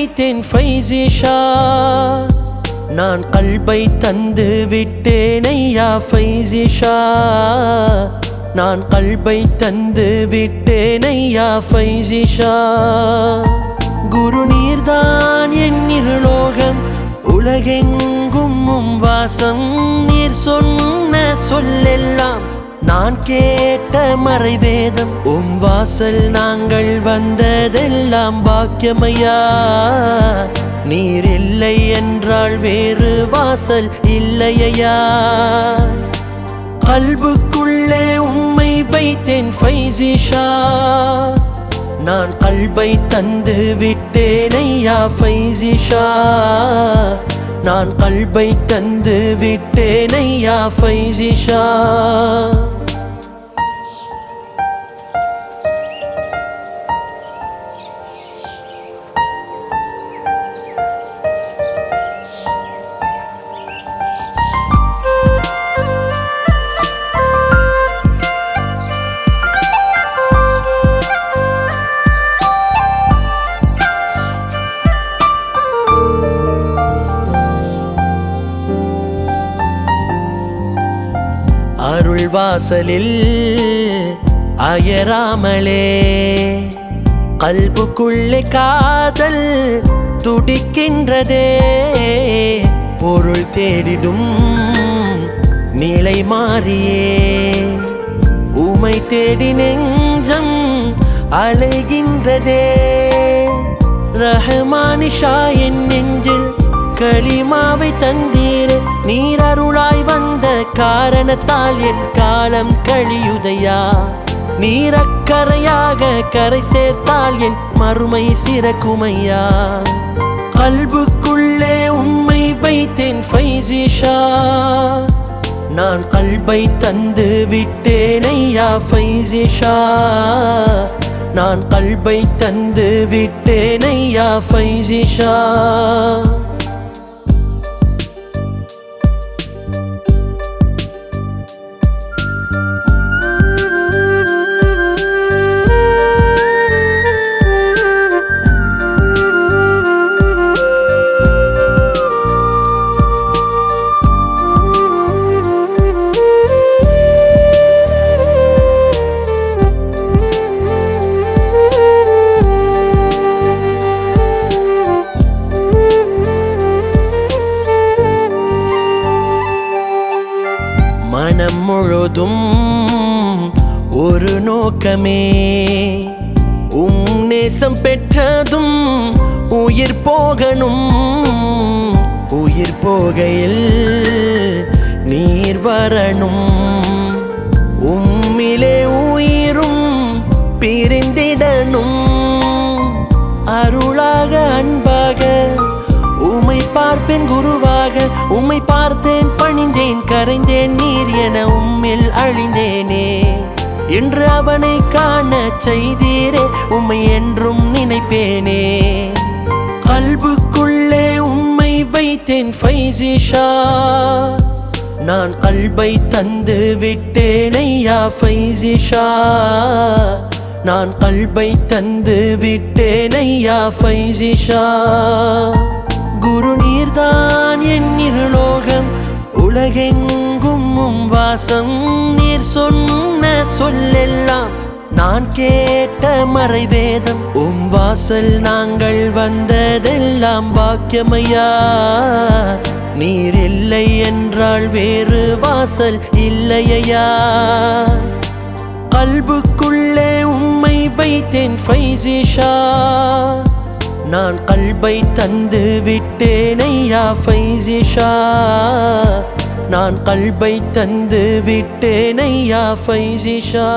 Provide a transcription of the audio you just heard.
ஃபைசிஷா. நான் கல்பை தந்து விட்டேனையா ஃபைசிஷா. நான் கல்பை தந்து விட்டேனையா ஃபைசிஷா. குரு நீர்தான் என் இருலோகம் உலகெங்கும் வாசம். நீர் சொன்ன சொல்லெல்லாம் நான் கேட்ட மறைவேதம் உம் வாசல் நாங்கள் வந்ததெல்லாம் பாக்கியமையா? நீர் இல்லை என்றால் வேறு வாசல் இல்லையா கல்புக்குள்ளே உம்மை வைத்தேன் ஃபைசிஷா. நான் கல்பை தந்து விட்டேனையா ஃபைசிஷா. நான் கல்பை தந்து விட்டேனையா ஃபைசிஷா. வாசலில் அயராமலே கல்புக்குள்ளே காதல் துடிக்கின்றதே. பொருள் தேடிடும் நிலை மாறியே. உமை தேடி நெஞ்சம் அலைகின்றதே. ரஹமானிஷா என் நெஞ்சில் களிமாவை தந்தீர். நீரருளாய் வந்த காரணத்தால் என் காலம் கழியுதையா? நீரக்கரையாக கரை சேர்த்தால் என் மறுமை சிறக்குமையா? கல்புக்குள்ளே உம்மை வைத்தேன் ஃபைசிஷா. நான் கல்பை தந்து விட்டேனையா ஃபைசிஷா. நான் கல்பை தந்து விட்டேனையா ஃபைசிஷா. மனம் முழுதும் ஒரு நோக்கமே. உம் நேசம் பெற்றதும் உயிர் போகணும். உயிர் போகையில் நீர் வரணும். உம்மிலே உயிரும் பிரிந்திடணும். அருளாக அன்பாக பார்ப்பேன் குருவாக. உம்மை பார்த்தேன் பணிந்தேன் கரைந்தேன் நீர் என உம்மில் அழிந்தேனே. என்று அவனை காண செய்தீரே உம்மை என்றும் நினைப்பேனே. கல்புக்குள்ளே உம்மை வைத்தேன் ஃபைசிஷா. நான் கல்பை தந்து விட்டேனையா ஃபைசிஷா. நான் கல்பை தந்து விட்டேனையா ஃபைசிஷா. குரு நீர்தான் என் இருலோகம் உலகெங்கும் வாசம் நீர் சொன்ன சொல்லெல்லாம் நான் கேட்ட மறைவேதம். உம் வாசல் நாங்கள் வந்ததெல்லாம் பாக்கியமையா. நீர் இல்லை என்றால் வேறு வாசல் இல்லையா கல்புக்குள்ளே உம்மை வைத்தேன் ஃபைசிஷா நான் கல்பை தந்து விட்டேனையா ஃபைசிஷா நான் கல்பை தந்து விட்டேனையா ஃபைசிஷா